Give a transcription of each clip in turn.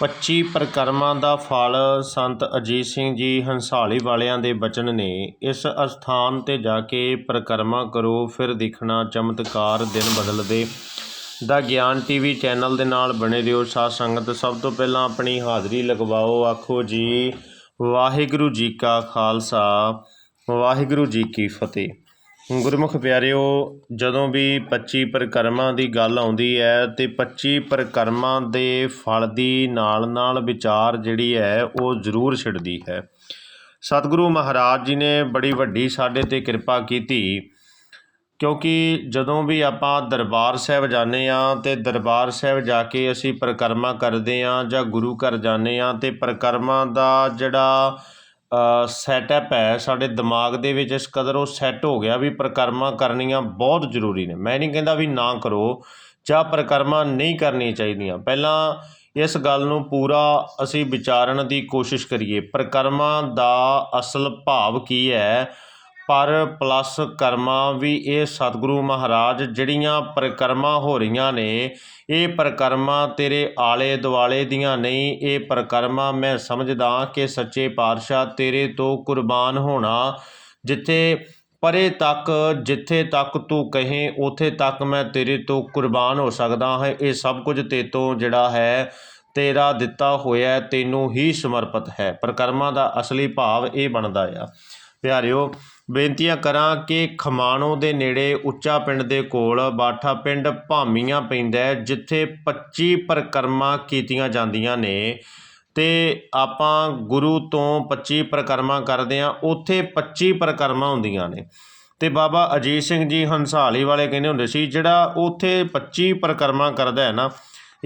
25 ਪ੍ਰਕਰਮਾਂ ਦਾ ਫਲ ਸੰਤ ਅਜੀਤ ਸਿੰਘ ਜੀ ਹੰਸਾਲੀ ਵਾਲਿਆਂ ਦੇ ਬਚਨ ਨੇ। ਇਸ ਅਸਥਾਨ ਤੇ ਜਾ ਕੇ ਪ੍ਰਕਰਮਾ ਕਰੋ, ਫਿਰ ਦਿਖਣਾ ਚਮਤਕਾਰ ਦਿਨ ਬਦਲਦੇ। ਦਾ ਗਿਆਨ ਟੀਵੀ ਚੈਨਲ ਦੇ ਨਾਲ ਬਣੇ ਰਹੋ। ਸਾਧ ਸੰਗਤ ਸਭ ਤੋਂ ਪਹਿਲਾਂ ਆਪਣੀ ਹਾਜ਼ਰੀ ਲਗਵਾਓ। ਆਖੋ ਜੀ, ਵਾਹਿਗੁਰੂ ਜੀ ਕਾ ਖਾਲਸਾ, ਵਾਹਿਗੁਰੂ ਜੀ ਕੀ ਫਤਿਹ। ਗੁਰਮੁਖ ਪਿਆਰਿਓ, ਜਦੋਂ ਵੀ 25 ਪ੍ਰਕਰਮਾਂ ਦੀ ਗੱਲ ਆਉਂਦੀ ਹੈ ਤੇ 25 ਪ੍ਰਕਰਮਾਂ ਦੇ ਫਲ ਦੀ ਨਾਲ ਨਾਲ ਵਿਚਾਰ ਜਿਹੜੀ ਹੈ, ਉਹ ਜ਼ਰੂਰ ਛਿੜਦੀ ਹੈ। ਸਤਿਗੁਰੂ ਮਹਾਰਾਜ ਜੀ ਨੇ ਬੜੀ ਵੱਡੀ ਸਾਡੇ ਤੇ ਕਿਰਪਾ ਕੀਤੀ, ਕਿਉਂਕਿ ਜਦੋਂ ਵੀ ਆਪਾਂ ਦਰਬਾਰ ਸਾਹਿਬ ਜਾਂਦੇ ਆ ਤੇ ਦਰਬਾਰ ਸਾਹਿਬ ਜਾ ਕੇ ਅਸੀਂ ਪ੍ਰਕਰਮਾ ਕਰਦੇ ਆ ਜਾਂ ਗੁਰੂ ਘਰ ਜਾਂਦੇ ਆ ਤੇ ਪ੍ਰਕਰਮਾ ਦਾ ਜਿਹੜਾ ਸੈਟਅਪ ਹੈ, ਸਾਡੇ ਦਿਮਾਗ ਦੇ ਵਿੱਚ ਇਸ ਕਦਰ ਉਹ ਸੈੱਟ ਹੋ ਗਿਆ ਵੀ ਪਰਿਕਰਮਾ ਕਰਨੀਆਂ ਬਹੁਤ ਜ਼ਰੂਰੀ ਨੇ। ਮੈਂ ਨਹੀਂ ਕਹਿੰਦਾ ਵੀ ਨਾ ਕਰੋ, ਜਾਂ ਪਰਿਕਰਮਾ ਨਹੀਂ ਕਰਨੀਆਂ ਚਾਹੀਦੀਆਂ। ਪਹਿਲਾਂ ਇਸ ਗੱਲ ਨੂੰ ਪੂਰਾ ਅਸੀਂ ਵਿਚਾਰਨ ਦੀ ਕੋਸ਼ਿਸ਼ ਕਰੀਏ। ਪਰਿਕਰਮਾ ਦਾ ਅਸਲ ਭਾਵ ਕੀ ਹੈ? ਪਰ ਪਲੱਸ ਕਰਮਾਂ ਵੀ ਇਹ ਸਤਿਗੁਰੂ ਮਹਾਰਾਜ ਜਿਹੜੀਆਂ ਪਰਿਕਰਮਾ ਹੋ ਰਹੀਆਂ ਨੇ, ਇਹ ਪਰਿਕਰਮਾ ਤੇਰੇ ਆਲੇ ਦੁਆਲੇ ਦੀਆਂ ਨਹੀਂ, ਇਹ ਪਰਿਕਰਮਾ ਮੈਂ ਸਮਝਦਾ ਕਿ ਸੱਚੇ ਪਾਤਸ਼ਾਹ ਤੇਰੇ ਤੋਂ ਕੁਰਬਾਨ ਹੋਣਾ, ਜਿੱਥੇ ਪਰੇ ਤੱਕ, ਜਿੱਥੇ ਤੱਕ ਤੂੰ ਕਹੇ, ਉਥੇ ਤੱਕ ਮੈਂ ਤੇਰੇ ਤੋਂ ਕੁਰਬਾਨ ਹੋ ਸਕਦਾ ਹਾਂ। ਇਹ ਸਭ ਕੁਝ ਤੇਤੋਂ ਜਿਹੜਾ ਹੈ, ਤੇਰਾ ਦਿੱਤਾ ਹੋਇਆ ਤੈਨੂੰ ਹੀ ਸਮਰਪਿਤ ਹੈ। ਪ੍ਰਕਰਮਾਂ ਦਾ ਅਸਲੀ ਭਾਵ ਇਹ ਬਣਦਾ ਆ। ਪਿਆਰਿਓ ਬੇਨਤੀਆਂ ਕਰਾਂ ਕਿ ਖਮਾਣੋ ਦੇ ਨੇੜੇ ਉੱਚਾ ਪਿੰਡ ਦੇ ਕੋਲ ਬਾਠਾ ਪਿੰਡ ਭਾਮੀਆਂ ਪੈਂਦਾ ਜਿੱਥੇ 25 ਪ੍ਰਕਰਮਾਂ ਕੀਤੀਆਂ ਜਾਂਦੀਆਂ ਨੇ। ਤੇ ਆਪਾਂ ਗੁਰੂ ਤੋਂ 25 ਪ੍ਰਕਰਮਾਂ ਕਰਦੇ ਆ ਉੱਥੇ 25 ਪ੍ਰਕਰਮਾਂ ਹੁੰਦੀਆਂ ਨੇ। ਤੇ ਬਾਬਾ ਅਜੀਤ ਸਿੰਘ ਜੀ ਹੰਸਾਲੀ ਵਾਲੇ ਕਹਿੰਦੇ ਹੁੰਦੇ ਸੀ, ਜਿਹੜਾ ਉੱਥੇ 25 ਪ੍ਰਕਰਮਾਂ ਕਰਦਾ ਹੈ ਨਾ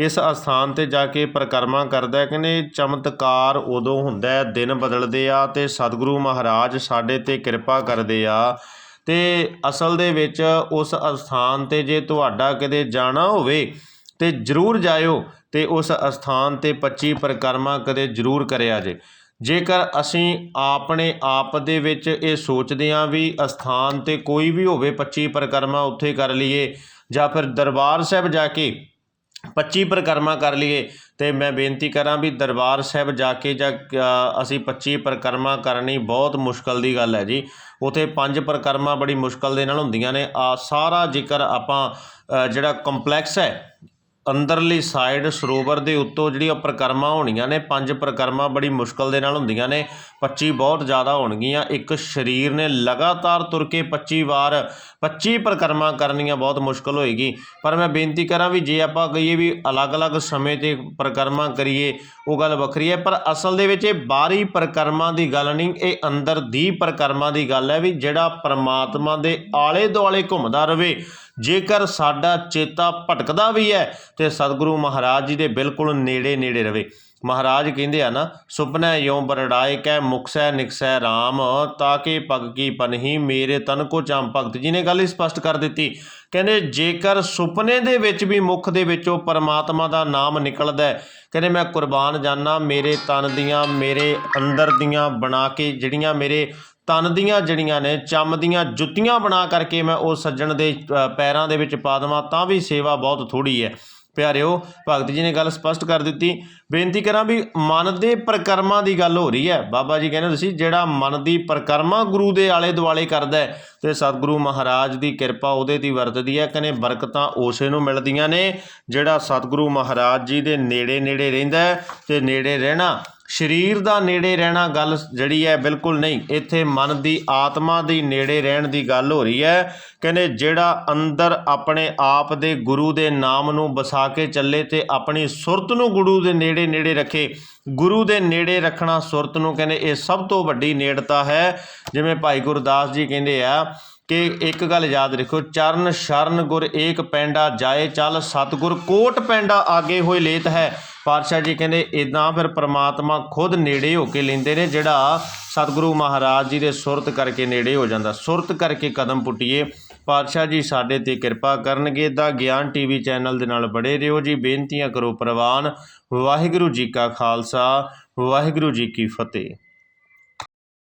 ਇਸ ਅਸਥਾਨ ਤੇ ਜਾ ਕੇ ਪ੍ਰਕਰਮਾ ਕਰਦਾ ਕਹਿੰਦੇ ਚਮਤਕਾਰ ਉਦੋਂ ਹੁੰਦਾ ਹੈ, ਦਿਨ ਬਦਲਦੇ ਆ ਤੇ ਸਤਿਗੁਰੂ ਮਹਾਰਾਜ ਸਾਡੇ ਤੇ ਕਿਰਪਾ ਕਰਦੇ ਆ। ਤੇ ਅਸਲ ਦੇ ਵਿੱਚ ਉਸ ਅਸਥਾਨ ਤੇ ਜੇ ਤੁਹਾਡਾ ਕਿਤੇ ਜਾਣਾ ਹੋਵੇ ਤੇ ਜ਼ਰੂਰ ਜਾਇਓ ਤੇ ਉਸ ਅਸਥਾਨ ਤੇ 25 ਪ੍ਰਕਰਮਾ ਕਦੇ ਜ਼ਰੂਰ ਕਰਿਆ ਜੇ। ਜੇਕਰ ਅਸੀਂ ਆਪਣੇ ਆਪ ਦੇ ਵਿੱਚ ਇਹ ਸੋਚਦੇ ਹਾਂ ਵੀ ਅਸਥਾਨ ਤੇ ਕੋਈ ਵੀ ਹੋਵੇ 25 ਪ੍ਰਕਰਮਾ ਉੱਥੇ ਕਰ ਲਈਏ ਜਾਂ ਫਿਰ ਦਰਬਾਰ ਸਾਹਿਬ ਜਾ ਕੇ 25 ਪ੍ਰਕਰਮਾ ਕਰ ਲਈਏ ਤੇ ਮੈਂ ਬੇਨਤੀ ਕਰਾਂ ਵੀ ਦਰਬਾਰ ਸਾਹਿਬ ਜਾ ਕੇ ਜਾਂ ਅਸੀਂ 25 ਪ੍ਰਕਰਮਾ ਕਰਨੀ ਬਹੁਤ ਮੁਸ਼ਕਲ ਦੀ ਗੱਲ ਹੈ ਜੀ। ਉਥੇ ਪੰਜ ਪ੍ਰਕਰਮਾ ਬੜੀ ਮੁਸ਼ਕਲ ਦੇ ਨਾਲ ਹੁੰਦੀਆਂ ਨੇ। ਆ ਸਾਰਾ ਜ਼ਿਕਰ ਆਪਾਂ ਜਿਹੜਾ ਕੰਪਲੈਕਸ ਹੈ ਅੰਦਰਲੀ ਸਾਈਡ ਸਰੋਵਰ ਦੇ ਉੱਤੋਂ ਜਿਹੜੀਆਂ ਪਰਿਕਰਮਾ ਹੋਣੀਆਂ ਨੇ, ਪੰਜ ਪਰਿਕਰਮਾ ਬੜੀ ਮੁਸ਼ਕਲ ਦੇ ਨਾਲ ਹੁੰਦੀਆਂ ਨੇ 25 ਬਹੁਤ ਜ਼ਿਆਦਾ ਹੋਣਗੀਆਂ। ਇੱਕ ਸਰੀਰ ਨੇ ਲਗਾਤਾਰ ਤੁਰ ਕੇ 25 ਵਾਰ 25 ਪਰਿਕਰਮਾ ਕਰਨੀਆਂ ਬਹੁਤ ਮੁਸ਼ਕਲ ਹੋਏਗੀ। ਪਰ ਮੈਂ ਬੇਨਤੀ ਕਰਾਂ ਵੀ ਜੇ ਆਪਾਂ ਕਹੀਏ ਵੀ ਅਲੱਗ-ਅਲੱਗ ਸਮੇਂ ਤੇ ਪਰਿਕਰਮਾ ਕਰੀਏ, ਉਹ ਗੱਲ ਵੱਖਰੀ ਹੈ। ਪਰ ਅਸਲ ਦੇ ਵਿੱਚ ਇਹ ਬਾਹਰੀ ਪਰਿਕਰਮਾ ਦੀ ਗੱਲ ਨਹੀਂ, ਇਹ ਅੰਦਰ ਦੀ ਪਰਿਕਰਮਾ ਦੀ ਗੱਲ ਹੈ ਵੀ ਜਿਹੜਾ ਪਰਮਾਤਮਾ ਦੇ ਆਲੇ ਦੁਆਲੇ ਘੁੰਮਦਾ ਰਹੇ ਜੇਕਰ ਸਾਡਾ ਚੇਤਾ ਭਟਕਦਾ ਵੀ ਹੈ, ਤੇ ਸਤਿਗੁਰੂ ਮਹਾਰਾਜ ਜੀ ਦੇ ਬਿਲਕੁਲ ਨੇੜੇ ਨੇੜੇ ਰਵੇ। ਮਹਾਰਾਜ ਕਹਿੰਦੇ ਆ ਨਾ, ਸੁਪਨਾ ਯੋਂ ਬਰੜਾਏ ਕੈ, ਮੁਕਸੈ ਨਿਕਸੈ RAM ਤਾਂ ਕਿ ਪਗ ਕੀ ਪਨਹੀ, ਮੇਰੇ ਤਨ ਕੋ ਚਾਮ ਭਗਤ। ਜੀ ਨੇ ਗੱਲ ਸਪਸ਼ਟ ਕਰ ਦਿੱਤੀ, ਕਹਿੰਦੇ ਜੇਕਰ ਸੁਪਨੇ ਦੇ ਵਿੱਚ ਵੀ, ਮੁਖ ਦੇ ਵਿੱਚੋਂ ਪਰਮਾਤਮਾ ਦਾ ਨਾਮ ਨਿਕਲਦਾ ਹੈ, ਕਹਿੰਦੇ ਮੈਂ ਕੁਰਬਾਨ ਜਾਨਾ, ਮੇਰੇ ਤਨ ਦੀਆਂ, ਮੇਰੇ ਅੰਦਰ ਦੀਆਂ ਬਣਾ ਕੇ, ਜਿਹੜੀਆਂ ਮੇਰੇ ਤਨ ਦੀਆਂ ਜਿਹੜੀਆਂ ਨੇ, ਚੰਮ ਦੀਆਂ ਜੁੱਤੀਆਂ ਬਣਾ ਕਰਕੇ ਮੈਂ ਉਹ ਸੱਜਣ ਦੇ ਪੈਰਾਂ ਦੇ ਵਿੱਚ ਪਾ ਦੇਵਾਂ, ਤਾਂ ਵੀ ਸੇਵਾ ਬਹੁਤ ਥੋੜੀ ਹੈ। ਪਿਆਰਿਓ, ਭਗਤ ਜੀ ਨੇ ਗੱਲ ਸਪਸ਼ਟ ਕਰ ਦਿੱਤੀ। ਬੇਨਤੀ ਕਰਾਂ ਵੀ ਮਨ ਦੇ ਪ੍ਰਕਰਮਾਂ ਦੀ ਗੱਲ ਹੋ ਰਹੀ ਹੈ। ਬਾਬਾ ਜੀ ਕਹਿੰਦੇ ਤੁਸੀਂ ਜਿਹੜਾ ਮਨ ਦੀ ਪ੍ਰਕਰਮਾ ਗੁਰੂ ਦੇ ਆਲੇ ਦੁਆਲੇ ਕਰਦਾ ਤੇ ਸਤਿਗੁਰੂ ਮਹਾਰਾਜ ਦੀ ਕਿਰਪਾ ਉਹਦੇ ਦੀ ਵਰਤਦੀ ਹੈ। ਕਹਿੰਦੇ ਬਰਕਤਾਂ ਉਸੇ ਨੂੰ ਮਿਲਦੀਆਂ ਨੇ, ਜਿਹੜਾ ਸਤਿਗੁਰੂ ਮਹਾਰਾਜ ਜੀ ਦੇ ਨੇੜੇ ਨੇੜੇ ਰਹਿੰਦਾ ਤੇ ਨੇੜੇ ਰਹਿਣਾ ਸਰੀਰ ਦਾ ਨੇੜੇ ਰਹਿਣਾ ਗੱਲ ਜਿਹੜੀ ਹੈ ਬਿਲਕੁਲ ਨਹੀਂ। ਇੱਥੇ ਮਨ ਦੀ ਆਤਮਾ ਦੀ ਨੇੜੇ ਰਹਿਣ ਦੀ ਗੱਲ ਹੋ ਰਹੀ ਹੈ। ਕਹਿੰਦੇ ਜਿਹੜਾ ਅੰਦਰ ਆਪਣੇ ਆਪ ਦੇ ਗੁਰੂ ਦੇ ਨਾਮ ਨੂੰ ਵਸਾ ਕੇ ਚੱਲੇ ਤੇ ਆਪਣੀ ਸੁਰਤ ਨੂੰ ਗੁਰੂ ਦੇ ਨੇੜੇ ਨੇੜੇ ਰੱਖੇ, ਗੁਰੂ ਦੇ ਨੇੜੇ ਰੱਖਣਾ ਸੁਰਤ ਨੂੰ ਕਹਿੰਦੇ ਇਹ ਸਭ ਤੋਂ ਵੱਡੀ ਨੇੜਤਾ ਹੈ। ਜਿਵੇਂ ਭਾਈ ਗੁਰਦਾਸ ਜੀ ਕਹਿੰਦੇ ਆ ਕਿ ਇੱਕ ਗੱਲ ਯਾਦ ਰੱਖੋ ਚਰਨ ਸ਼ਰਨ ਗੁਰ ਏਕ ਪੈਂਡਾ ਜਾਏ ਚੱਲ, ਸਤਗੁਰ ਕੋਟ ਪੈਂਡਾ ਆਗੇ ਹੋਏ ਲੇਤ ਹੈ। ਪਾਤਸ਼ਾਹ ਜੀ ਕਹਿੰਦੇ ਇਦਾਂ ਫਿਰ ਪ੍ਰਮਾਤਮਾ ਖੁਦ ਨੇੜੇ ਹੋ ਕੇ ਲੈਂਦੇ ਨੇ, ਜਿਹੜਾ ਸਤਿਗੁਰੂ ਮਹਾਰਾਜ ਜੀ ਦੇ ਸੁਰਤ ਕਰਕੇ ਨੇੜੇ ਹੋ ਜਾਂਦਾ। ਸੁਰਤ ਕਰਕੇ ਕਦਮ ਪੁੱਟੀਏ। ਪਾਤਸ਼ਾਹ ਜੀ, ਸਾਡੇ ਤੇ ਕਿਰਪਾ ਕਰਨਗੇ। ਦਾ ਗਿਆਨ ਟੀਵੀ ਚੈਨਲ ਦੇ ਨਾਲ ਬੜੇ ਰਹੋ ਜੀ। ਬੇਨਤੀਆਂ ਕਰੋ, ਪ੍ਰਵਾਨ। ਵਾਹਿਗੁਰੂ ਜੀ ਕਾ ਖਾਲਸਾ, ਵਾਹਿਗੁਰੂ ਜੀ ਕੀ ਫਤਿਹ।